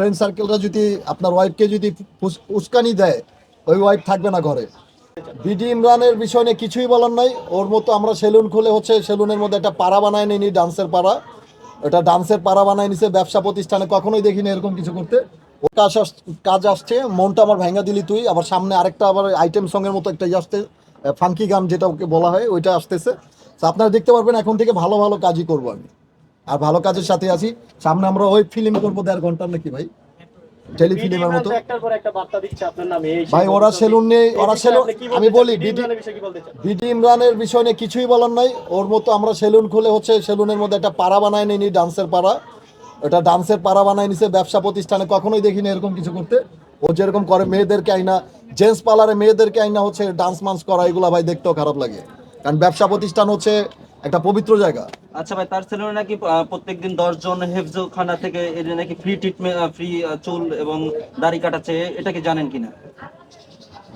Friend সার্কেলরা যদি আপনার ওয়াইফকে যদি উস্কানি দেয়, ওই ওয়াইফ থাকবে না ঘরে। বিডি ইমরানের বিষয় নিয়ে কিছুই বলার নাই। ওর মতো আমরা সেলুন খুলে হচ্ছে, সেলুনের মধ্যে একটা পাড়া বানায় নিনি ডান্সের পাড়া। এটা ডান্সের পাড়া বানায় নিছে, ব্যবসা প্রতিষ্ঠানে কখনোই দেখিনি এরকম কিছু করতে। ও কাজ কাজ আসছে, মনটা আমার ভেঙা দিলি তুই। আবার সামনে আরেকটা আবার আইটেম সঙ্গের মতো একটা আসতে ফাঙ্কি গান যেটা ওকে বলা হয়, ওইটা আসতেছে। আপনারা দেখতে পারবেন, এখন থেকে ভালো ভালো কাজই করব আমি। আর ভালো কাজের সাথে আছি। সামনে আমরা ওই ফিল্ম করব দেড় ঘণ্টার নাকি ভাই? টেলিফিল্মের মতো। ভাই ওরা সেলুন নিয়ে এই ওরা সেলুন আমি চান? বলি বিডি বিডি ইমরানের বিষয়ে নিয়ে কিছুই বলার নাই। ওর মতো আমরা সেলুন খুলে হচ্ছে সেলুনের মধ্যে একটা পাড়া বানায় নিনি ডান্সের পাড়া। ডান্সের পাড়া বানায় নিছে ব্যবসা প্রতিষ্ঠানে। কখনোই দেখিনি এরকম কিছু করতে। ও যেরকম করে মেয়েদেরকে আইনা জেন্টস পার্লারে মেয়েদেরকে আইনা হচ্ছে ডান্স মান্স করা এগুলা ভাই দেখতেও খারাপ লাগে। কারণ ব্যবসা প্রতিষ্ঠান হচ্ছে একটা পবিত্র জায়গা। আচ্ছা ভাই তার সেলুনে নাকি প্রত্যেকদিন দশ জন হেফজো খানা থেকে এর নাকি ফ্রি ট্রিটমেন্ট ফ্রি চুল এবং দাড়ি কাটাচ্ছে এটা কি জানেন কিনা?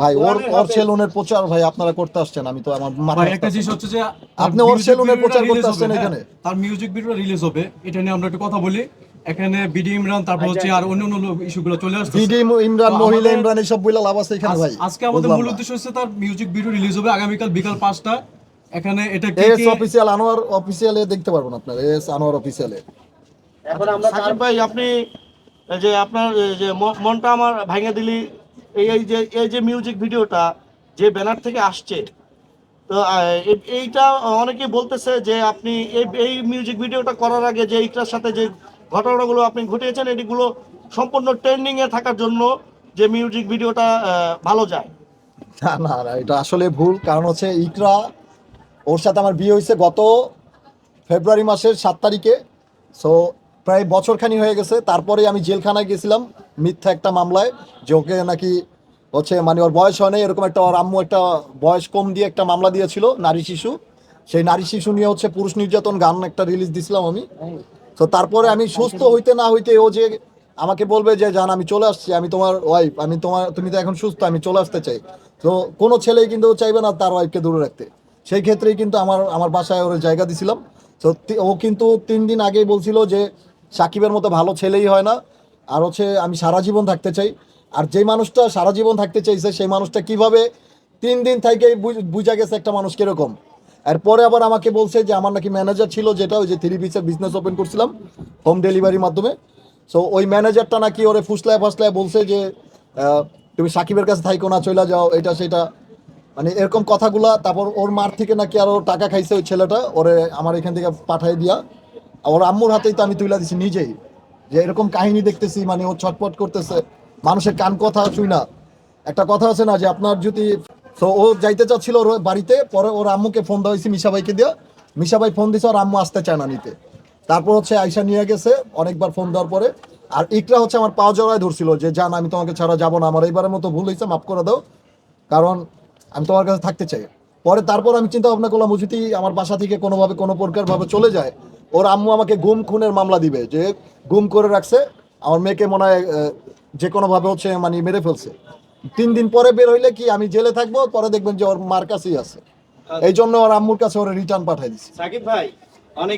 ভাই ওর ওর সেলুনের প্রচার ভাই আপনারা করতে আসছেন আমি তো আমার ভাই একটা জিনিস হচ্ছে যে আপনি ওর সেলুনের প্রচার করতে আসছেন এখানে? হ্যাঁ, তার মিউজিক ভিডিও রিলিজ হবে এটা নিয়ে আমরা একটু কথা বলি। এখানে বিডি ইমরান তারপর হচ্ছে আর অন্য অন্য ইস্যুগুলো চলে আসছে বিডি ইমরান মহিলা ইমরান এইসব বইলা লাভ আছে এখানে ভাই। আজকে আমাদের মূল। উদ্দেশ্য হচ্ছে তার মিউজিক ভিডিও রিলিজ হবে আগামীকাল বিকাল পাঁচটা এখানে এটা কে এস অফিসিয়াল আনোয়ার অফিসিয়ালে দেখতে পারবেন আপনারা এস আনোয়ার অফিসিয়ালে। এখন আমরা সাকিব ভাই আপনি যে আপনার যে ম- মনটা আমার ভাঙে দিলি এই এই যে এই যে মিউজিক ভিডিওটা যে ব্যানার থেকে আসছে তো এইটা অনেকে বলতেছে যে আপনি এই এই মিউজিক ভিডিওটা করার আগে যে এইটার সাথে যে ঘটনাগুলো আপনি ঘটিয়েছেন এটিগুলো সম্পূর্ণ ট্রেন্ডিং এ থাকার জন্য যে মিউজিক ভিডিওটা ভালো যায়। না না না এটা আসলে ভুল। কারণ হচ্ছে ইকরা ওর সাথে আমার বিয়ে হয়েছে গত ফেব্রুয়ারি মাসের সাত তারিখে। সো প্রায় বছরখানি হয়ে গেছে। তারপরে আমি জেলখানায় গেছিলাম মিথ্যা একটা মামলায়, যে ওকে নাকি হচ্ছে মানে ওর বয়স হয় এরকম একটা ওর আম্মু একটা বয়স কম দিয়ে একটা মামলা দিয়েছিল নারী শিশু। সেই নারী শিশু নিয়ে হচ্ছে পুরুষ নির্যাতন গান একটা রিলিজ দিছিলাম আমি। তো তারপরে আমি সুস্থ হইতে না হইতে ও যে আমাকে বলবে যে, জান, আমি চলে আসছি, আমি তোমার ওয়াইফ আমি তোমার, তুমি তো এখন সুস্থ, আমি চলে আসতে চাই। তো কোনো ছেলেই কিন্তু চাইবে না তার ওয়াইফকে দূরে রাখতে। সেই ক্ষেত্রেই কিন্তু আমার আমার বাসায় ওর জায়গা দিছিলাম। তো ও কিন্তু তিন দিন আগেই বলছিল যে সাকিবের মতো ভালো ছেলেই হয় না। আর হচ্ছে আমি সারা জীবন থাকতে চাই। আর যে মানুষটা সারা জীবন থাকতে চাইছে, সেই মানুষটা কীভাবে তিন দিন থেকে বুঝা গেছে একটা মানুষ কীরকম। এরপরে আবার আমাকে বলছে যে আমার নাকি ম্যানেজার ছিল যেটা ওই যে থ্রি পিসের বিজনেস ওপেন করছিলাম হোম ডেলিভারির মাধ্যমে। সো ওই ম্যানেজারটা নাকি ওরে ফুসলায় ফাসলায় বলছে যে তুমি সাকিবের কাছে থাইকো না চলে যাও, এটা, সেটা। মানে এরকম কথাগুলা, তারপর ওর মার থেকে নাকি আরও টাকা খাইছে ওই ছেলেটা, ওরে আমার এখান থেকে পাঠাই দিয়া। ওর আম্মুর হাতেই তো আমি তুলে দিছি নিজেই। যে এরকম কাহিনী দেখতেছি মানে ও ছটপট করতেছে। মানুষের কান কথা শুই না। একটা কথা আছে না, যে আপনার যদি, তো ও যাইতে চাচ্ছিল ওর বাড়িতে, পরে ওর আম্মুকে ফোন দেওয়া হয়েছে মিশা ভাইকে দিয়া। মিশা ভাই ফোন দিছে, ওর আম্মু আসতে চায় না নিতে। তারপর হচ্ছে আয়সা নিয়ে গেছে, অনেকবার ফোন দেওয়ার পরে। আর ইকরা হচ্ছে আমার পাও জড়ায় ধরছিল, যে, জান, আমি তোমাকে ছাড়া যাব না। আমার এইবারের মতো ভুল হয়েছে, মাফ করে দাও। কারণ আমি তোমার কাছে থাকতে চাই। পরে তারপর আমি চিন্তা ভাবনা করলাম যদি আমার বাসা থেকে কোনোভাবে কোনো প্রকার ভাবে চলে যায় ওর আম্মু আমাকে গুম খুনের মামলা দিবে যে গুম করে রাখছে আমার মেয়েকে মনে হয় যে কোনোভাবে হচ্ছে মানে মেরে ফেলছে। তিন দিন পরে বের হইলে কি আমি জেলে থাকব? পরে দেখবেন যে ওর মার কাছেই আছে। এই জন্য ওর আম্মুর কাছে ওর রিটার্ন পাঠাই দিচ্ছে সাকিব ভাই অনেক